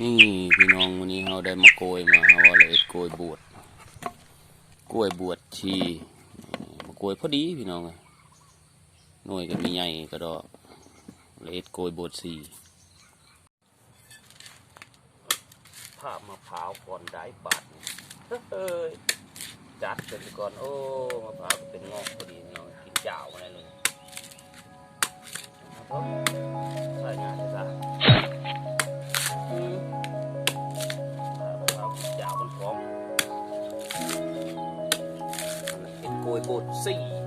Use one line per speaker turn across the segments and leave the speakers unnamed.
นี่พี่น้องวันนี้เราได้มาโกยมาเราเลยโกยบวชกล้วยบวชชีมาโกยพอดีพี่น้องหน่วยก็มีใหญ่ก็ดอกเลยโกยบวชชีภาพมะพร้าวก่อนได้บาทเฮ้ยจัดเป็นก่อนโอ้มะพร้าวเป็นงอกพอดีน้องกินเจ่าอะไรเลยใส่งานเลยจ้ะ เ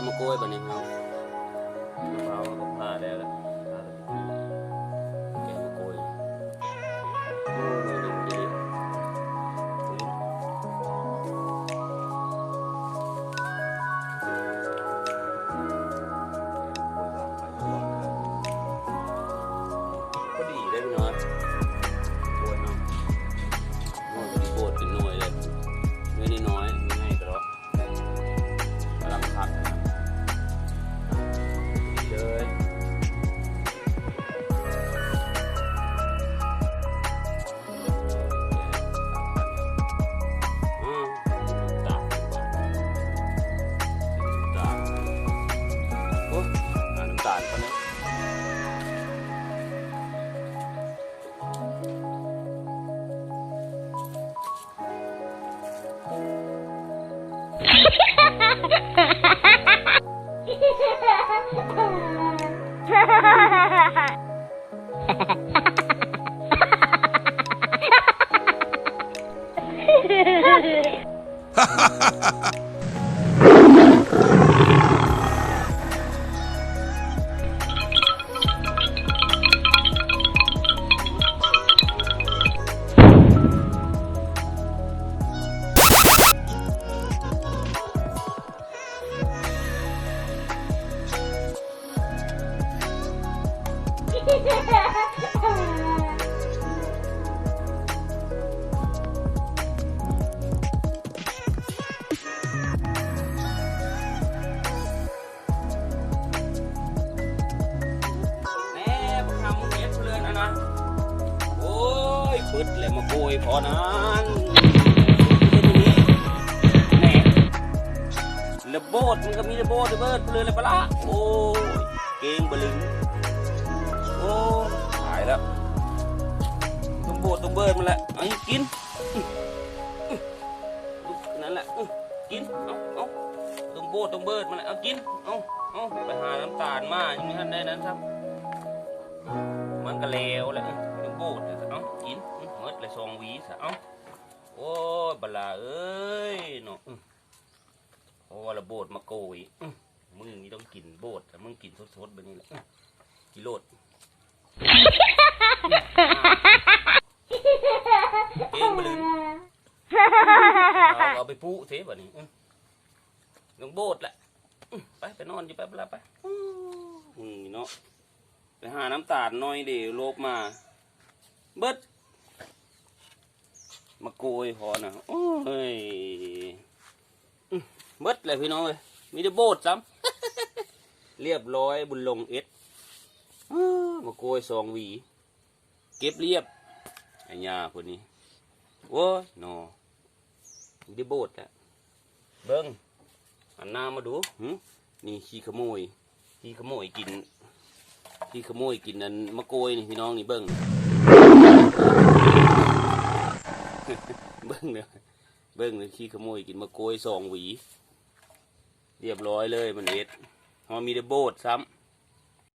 แกมาโกยบันนี้เนาะมะพร้าวก็ผ่าแล้วละผ่าแล้วแกมาโกยโอ้ยนี่ดีฟื้นก็ดีได้พี่น้อยโวยเนาะ Ha ha ha! ยปึดเลยมาโกยพอนั้นแหน่ระโบดมันก็มีระโบดระเบิดเลยเลยปะละโอ้ยเก่งบลึงโอ้ยหายแล้วต้องโบดต้องเบิดมันแหละเอาให้กินนั่นแหละกินเอาเอาต้องโบดต้องเบิดมันแหละเอากินเอาเอาไปหาน้ำตาลมายังไม่ทันได้นั้นครับ มันก็เลวแหล้วยังโบดเลยซะเอ้ากิน ดเลยสองหวีซะเอ้าโอ้บลาเอ้ยเนาะอื้อโอ้ละโบดมาโกยอื้อมึงนี่ต้องกินโบดแต่มึงกินสดๆแบบนี้แหละกิโลดเองมาเลยเอาเอาไปปุเทแบบนี้ต้องโบดแหละไปไปนอนอยู่ไปเวลาไปอื้อนี่เนาะไปหาน้ำตาลน้อยเดี๋ยวโลบมา เบิด มาโกยพอนะโอ้ยอื้อเบิดเลยพี่น้องเลยมีแต่โบดซ้ำเรียบร้อยบุญลงเอ็ดมาโกยสองหวี เก็บเรียบไอ้ยาคนนี้โว้ยนอมีแต่โบดแล้วเบิ้งหันหน้ามาดูหนี่ขี้ขโมยขี้ขโมยกินขี้ขโมยกินนั่นมะโกยนี่พี่น้องนี่เบิ้งเบิ้งเนี่ย เบิ้งเลยขี้ขโมยกินมะโกยสองหวี เรียบร้อยเลยมันเอ็ดพอมีเดโบดซ้ำ